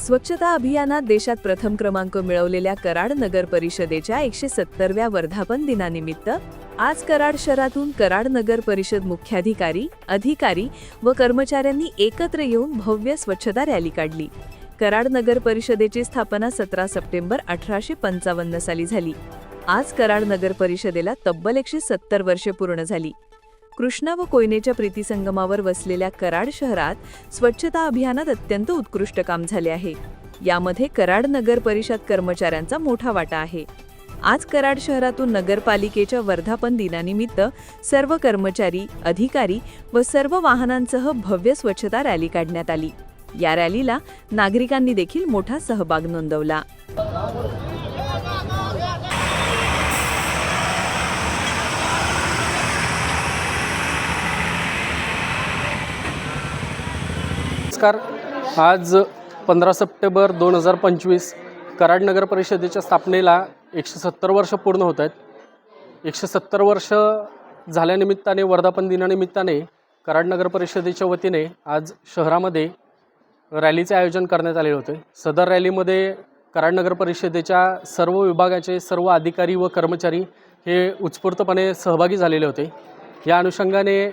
स्वच्छता अभियानात देशात प्रथम क्रमांक मिळवलेल्या कराड नगर परिषदेच्या एकशे सत्तरव्या वर्धापन दिनानिमित्त आज कराड शहरातून कराड नगर परिषद मुख्याधिकारी अधिकारी व कर्मचाऱ्यांनी एकत्र येऊन भव्य स्वच्छता रॅली काढली. कराड नगर परिषदेची स्थापना सतरा सप्टेंबर अठराशे पंचावन्न साली झाली. आज कराड नगर परिषदेला तब्बल एकशे सत्तर वर्षे पूर्ण झाली. कृष्णा व कोयनेच्या प्रीतीसंगमावर वसलेल्या कराड शहरात स्वच्छता अभियानात अत्यंत उत्कृष्ट काम झाले आहे. यामध्ये कराड नगर परिषद कर्मचाऱ्यांचा मोठा वाटा आहे. आज कराड शहरातून नगरपालिकेच्या वर्धापन दिनानिमित्त सर्व कर्मचारी अधिकारी व सर्व वाहनांसह भव्य स्वच्छता रॅली काढण्यात आली. या रॅलीला नागरिकांनी देखील मोठा सहभाग नोंदवला. नमस्कार. आज पंधरा सप्टेंबर दोन हजार पंचवीस कराड नगर परिषदेच्या स्थापनेला एकशे सत्तर वर्ष पूर्ण होत आहेत. एकशे सत्तर वर्ष झाल्यानिमित्ताने वर्धापन दिनानिमित्ताने कराड नगर परिषदेच्या वतीने आज शहरामध्ये रॅलीचे आयोजन करण्यात आले होते. सदर रॅलीमध्ये कराड नगर परिषदेच्या सर्व विभागाचे सर्व अधिकारी व कर्मचारी हे उत्स्फूर्तपणे सहभागी झालेले होते. या अनुषंगाने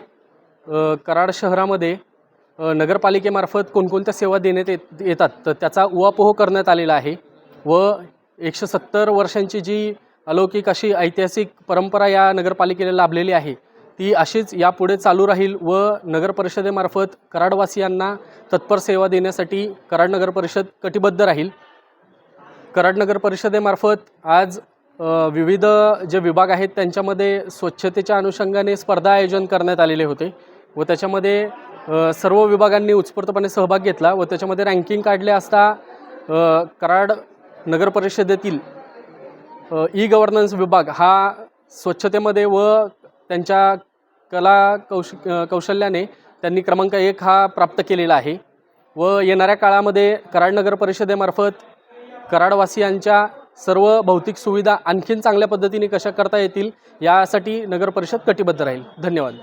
कराड शहरामध्ये नगरपालिकेमार्फत कोणकोणत्या सेवा देण्यात येत येतात? तर त्याचा उहापोह करण्यात आलेला आहे व एकशे सत्तर वर्षांची जी अलौकिक अशी ऐतिहासिक परंपरा या नगरपालिकेला लाभलेली आहे ती अशीच यापुढे चालू राहील व नगर परिषदेमार्फत कराडवासियांना तत्पर सेवा देण्यासाठी कराड नगर परिषद कटिबद्ध राहील. कराड नगर परिषदेमार्फत आज विविध जे विभाग आहेत त्यांच्यामध्ये स्वच्छतेच्या अनुषंगाने स्पर्धा आयोजन करण्यात आलेले होते व त्याच्यामध्ये सर्व विभागांनी उत्स्फूर्तपणे सहभाग घेतला व त्याच्यामध्ये रँकिंग काढले असता कराड नगर परिषदेतील ई गव्हर्नन्स विभाग हा स्वच्छतेमध्ये व त्यांच्या कला कौश कौशल्याने त्यांनी क्रमांक एक हा प्राप्त केलेला आहे. व येणाऱ्या काळामध्ये कराड नगर परिषदेमार्फत कराडवासियांच्या सर्व भौतिक सुविधा आणखीन चांगल्या पद्धतीने कशा करता येतील यासाठी नगर परिषद कटिबद्ध राहील. धन्यवाद.